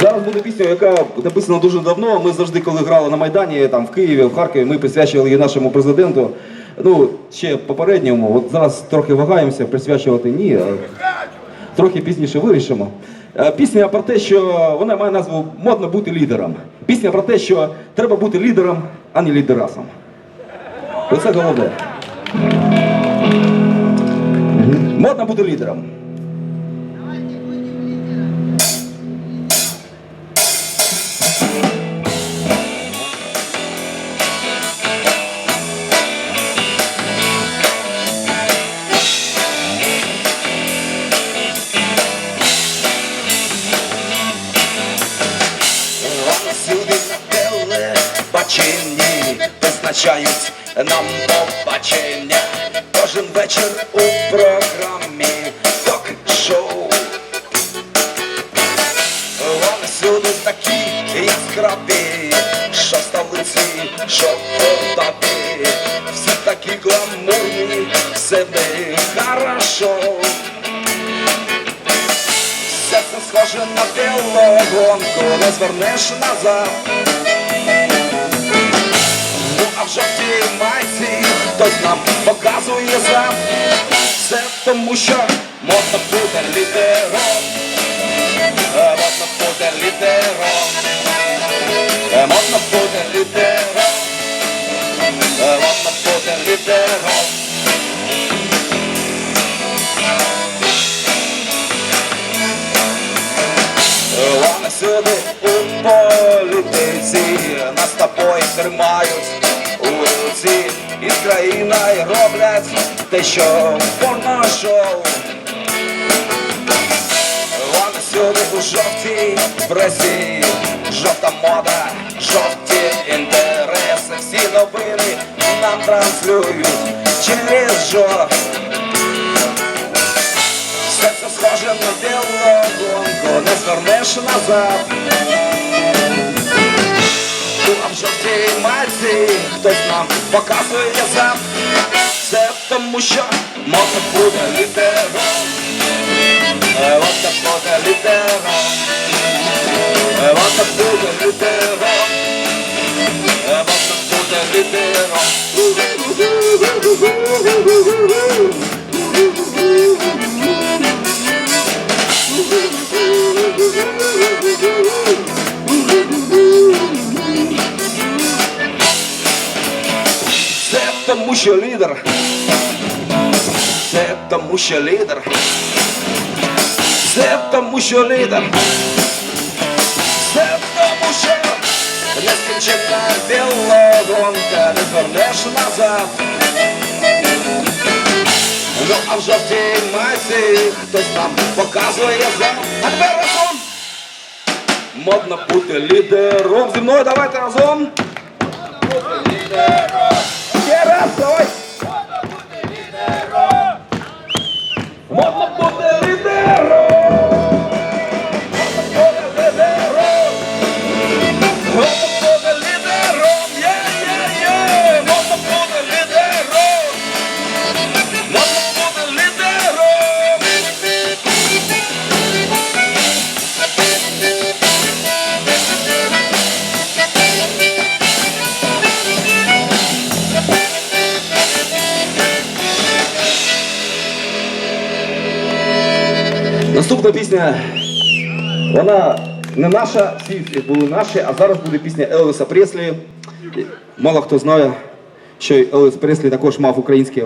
Зараз буде пісня, яка написана дуже давно. Ми завжди, коли грали на Майдані, там в Києві, в Харкові, ми присвячували її нашому президенту. Ну, ще попередньому. От зараз трохи вагаємося, присвячувати ні. Трохи пізніше вирішимо. Е, Пісня про те, що вона має назву Модно бути лідером. Пісня про те, що треба бути лідером, а не лідерасом. Оце головне. Модно бути лідером. Визначають нам побачення. Кожен вечір у програмі ток-шоу Вони всюди такі яскраві, що столиці, що в Полтаві Всі такі гламурні, все в хорошо. Все це схоже на телегонку, не звернеш назад. В жовтій майці хтось нам показує зад. Все тому, що модно бути лідером. Е, Модно бути лідером. Е, Модно бути лідером. Е, Модно бути лідером. Вони сюди у політиці нас тобою тримають країною роблять те, що порно-шоу. Вони сюди у жовтій пресі, жовта мода, жовті інтереси, всі новини нам транслюють через жовт. Все це схоже на білогонку, не звернеш назад. Ну, а в жовтій майці хтось нам показує зад. Це тому, що можна бути лідером. Е, Можна бути лідером. Е, Можна бути лідером. Е, Можна бути лідером. тому, що лідер. Це тому, що лідер. Це тому, що лідер. Це тому, що нескінченна білогонка, не звернеш назад. Ну, а в жовтій майці хтось нам показує зад. А тепер разом. Модно бути лідером. Зі мною давайте разом. Наступна пісня, вона не наша, всі були наші, а зараз буде пісня Елвіса Преслі. Мало хто знає, що Елвіс Преслі також мав українське